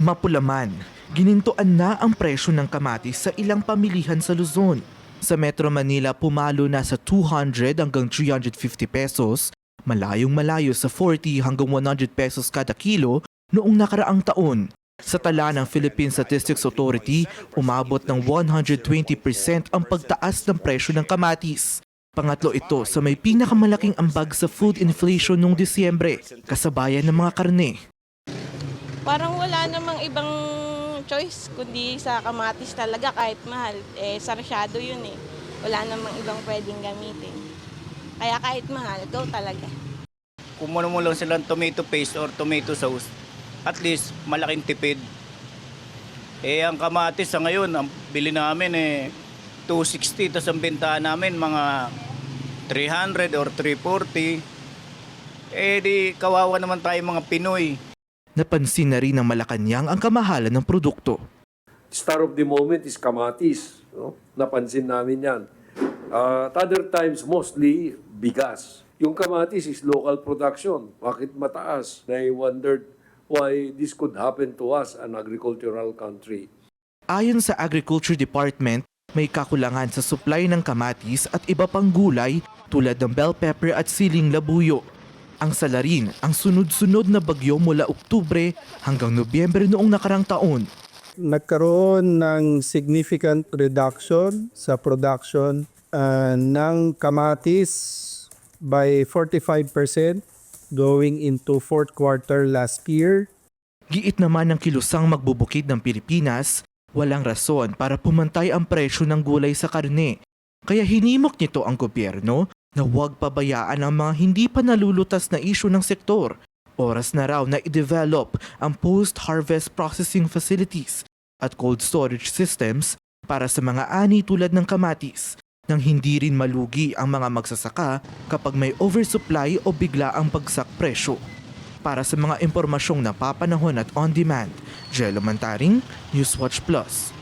Mapulaman, ginintuan na ang presyo ng kamatis sa ilang pamilihan sa Luzon. Sa Metro Manila, pumalo na sa 200 hanggang 350 pesos, malayong malayo sa 40 hanggang 100 pesos kada kilo noong nakaraang taon. Sa tala ng Philippine Statistics Authority, umabot ng 120% ang pagtaas ng presyo ng kamatis. Pangatlo ito sa may pinakamalaking ambag sa food inflation noong Disyembre, kasabayan ng mga karne. Parang wala namang ibang choice kundi sa kamatis talaga kahit mahal. Eh, sarsyado yun eh. Wala namang ibang pwedeng gamitin. Kaya kahit mahal, go talaga. Kumuha mo lang silang tomato paste or tomato sauce, at least malaking tipid. Eh, ang kamatis sa ngayon, ang bili namin eh, 260, tapos ang bentahan namin mga 300 or 340. Eh, di kawawa naman tayo mga Pinoy. Napansin na rin ng Malacanang ang kamahalan ng produkto. star of the moment is kamatis. No? Napansin namin yan. Uh, at other times, mostly bigas. Yung kamatis is local production. Bakit mataas? I wondered why this could happen to us, an agricultural country. Ayon sa Agriculture Department, may kakulangan sa supply ng kamatis at iba pang gulay tulad ng bell pepper at siling labuyo. Ang salarin ang sunod-sunod na bagyo mula Oktubre hanggang Nobyembre noong nakarang taon. nagkaroon ng significant reduction sa production uh, ng kamatis by 45% going into fourth quarter last year. Giit naman ng kilusang magbubukid ng Pilipinas, walang rason para pumantay ang presyo ng gulay sa karne. Kaya hinimok nito ang gobyerno na huwag pabayaan ang mga hindi pa nalulutas na isyu ng sektor. Oras na raw na i-develop ang post-harvest processing facilities at cold storage systems para sa mga ani tulad ng kamatis nang hindi rin malugi ang mga magsasaka kapag may oversupply o bigla ang bagsak presyo. Para sa mga impormasyong napapanahon at on-demand, Jello Mantaring, Newswatch Plus.